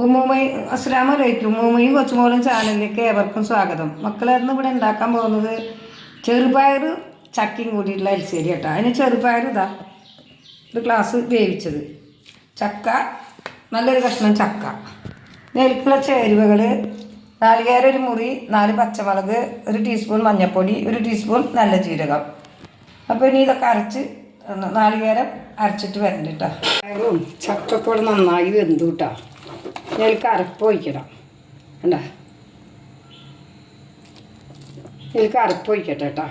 ഉമ്മൂമ്മയും അസ്സലാമു അലൈക്കും ഉമ്മൂമ്മയും കൊച്ചുമോളും ചാനലിലേക്ക് ഏവർക്കും സ്വാഗതം. മക്കളെ ഇന്ന് ഇവിടെ ഉണ്ടാക്കാൻ പോകുന്നത് ചെറുപയർ ചക്കയും കൂടിയിട്ടുള്ള അരിശേരി കേട്ടോ അതിന് ചെറുപയർ ഇതാ ഒരു ഗ്ലാസ് വേവിച്ചത്. ചക്ക നല്ലൊരു കഷ്ണം ചക്ക. നെൽക്കുള്ള ചേരുവകൾ നാളികേര ഒരു മുറി നാല് പച്ചമുളക് ഒരു ടീസ്പൂൺ മഞ്ഞൾപ്പൊടി ഒരു ടീസ്പൂൺ നല്ല ജീരകം. അപ്പോൾ ഇനി ഇതൊക്കെ അരച്ച് നാളികേരം അരച്ചിട്ട് വരണ്ട കേട്ടോ ചക്കപ്പോൾ നന്നായി വെന്തു കേട്ടോ ഇതിലേക്ക് അരപ്പ് ഒഴിക്കണം. കണ്ട? ഇതിലേക്ക് അരപ്പ് ഒഴിക്കട്ടെ കേട്ടോ.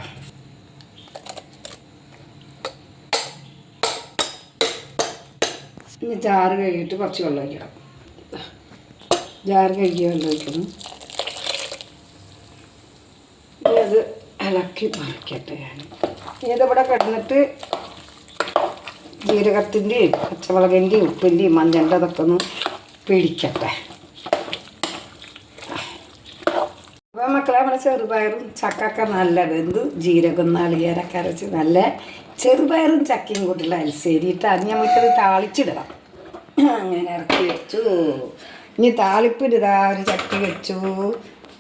ഇനി ജാറ് കഴുകിയിട്ട് കുറച്ച് വെള്ളം ഒഴിക്കണം. ജാറ് കഴുകിയ വെള്ളം ഒഴിക്കണം. ഇനി അത് ഇളക്കി മറിക്കട്ടെ ഞാൻ ഇതിവിടെ കിടന്നിട്ട് ജീരകത്തിന്റെയും പച്ചമുളകിന്റെയും ഉപ്പിന്റെയും മഞ്ഞളുടെ അതൊക്കെ ഒന്ന് പിടിക്കട്ടെ. അപ്പോൾ മക്കളെ നമ്മുടെ ചെറുപയറും ചക്കൊക്കെ നല്ല വെന്തു ജീരകം നാളികേരൊക്കെ അരച്ച് നല്ല ചെറുപയറും ചക്കയും കൂട്ടിയുള്ള അൽസേരിയിട്ട് അത് നമുക്കത് താളിച്ചിടണം. അങ്ങനെ ഇറക്കി വെച്ചു. ഇനി താളിപ്പിന് ഇതാ ഒരു ചട്ടി വെച്ചു.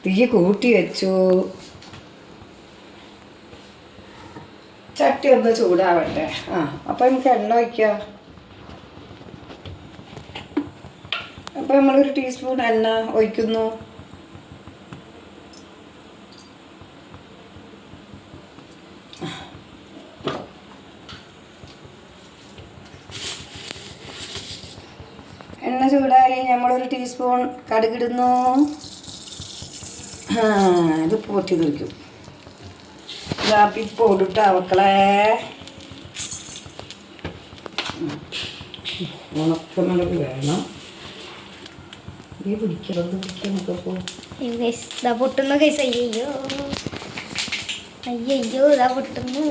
തീ കൂട്ടി വെച്ചു. ചട്ടി ഒന്ന് ചൂടാവട്ടെ. ആ അപ്പം നമുക്ക് എണ്ണ ഒഴിക്കാം. അപ്പം നമ്മളൊരു ടീസ്പൂൺ എണ്ണ ഒഴിക്കുന്നു. എണ്ണ ചൂടായി നമ്മളൊരു ടീസ്പൂൺ കടുകിടുന്നു. ഇത് പോറ്റി നിൽക്കും കാപ്പി പൊടിട്ട മക്കളെ ഉണക്കമുളക് വേണം. ഈ പിടിക്കണം പിടിക്കണൊക്കെ പോ. ഗൈസ് ഇതാ പൊട്ടുന്ന ഗൈസ് അയ്യോ അയ്യോ ഇതാ പൊട്ടുന്നു.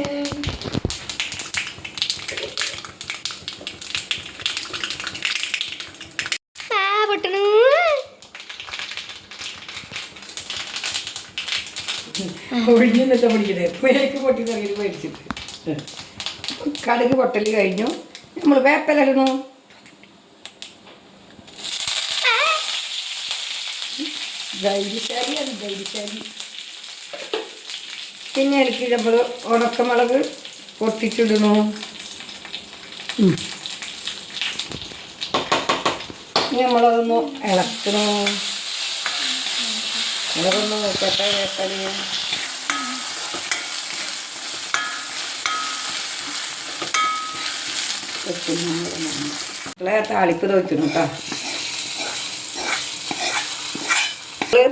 പിടിക്കണേ. മേലേക്ക് പൊട്ടി മേടിച്ചിട്ട്. കടുക് പൊട്ടൽ കഴിഞ്ഞു. നമ്മൾ വേപ്പലിടുന്നു ധൈര്യശാലിയാണ് ധൈര്യശാലി പിന്നെ എനിക്ക് നമ്മൾ ഉണക്കമുളക് പൊട്ടിച്ചിടുന്നു ഉം. ഇനി നമ്മളതൊന്ന് ഇളക്കണോ? അതൊന്ന് നോക്കട്ടെ വേപ്പൽ മക്കളെ താളിപ്പ് നോക്കുന്നു കേട്ടോ.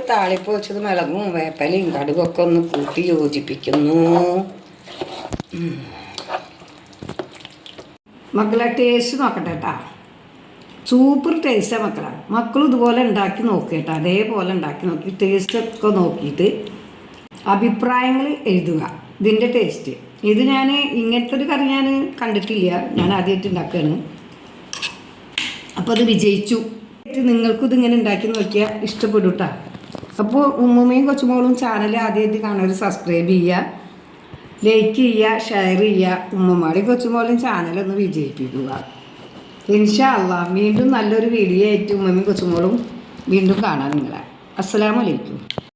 താളിപ്പ് വെച്ചത് മിളകും വേപ്പലയും കടുകൊക്കെ ഒന്ന് കൂട്ടി യോജിപ്പിക്കുന്നു. മക്കളെ ടേസ്റ്റ് നോക്കട്ടെ കേട്ടാ സൂപ്പർ ടേസ്റ്റാണ് മക്കളെ. മക്കളും ഇതുപോലെ ഉണ്ടാക്കി നോക്കിയിട്ട് അതേപോലെ ഉണ്ടാക്കി നോക്കി. ടേസ്റ്റൊക്കെ നോക്കിയിട്ട് അഭിപ്രായങ്ങൾ എഴുതുക. ഇതിന്റെ ടേസ്റ്റ് ഇത് ഞാൻ ഇങ്ങനത്തെ ഒരു കറി ഞാൻ കണ്ടിട്ടില്ല. ഞാൻ ആദ്യമായിട്ട് ഉണ്ടാക്കുകയാണ് അപ്പോൾ അത് വിജയിച്ചു. നിങ്ങൾക്കും ഇതിങ്ങനെ ഉണ്ടാക്കി നോക്കിയാൽ ഇഷ്ടപ്പെടും കേട്ടോ അപ്പോൾ ഉമ്മമ്മയും കൊച്ചുമോളും ചാനൽ ആദ്യമായിട്ട് കാണുന്നവർ സബ്സ്ക്രൈബ് ചെയ്യുക ലൈക്ക് ചെയ്യുക ഷെയർ ചെയ്യുക. ഉമ്മമാടെയും കൊച്ചുമോളും ചാനലൊന്ന് വിജയിപ്പിക്കുക. ഇൻഷാല്ല വീണ്ടും നല്ലൊരു വീഡിയോ ആയിട്ട് ഉമ്മയും കൊച്ചുമോളും വീണ്ടും കാണാം നിങ്ങളെ. അസ്സലാമലൈക്കും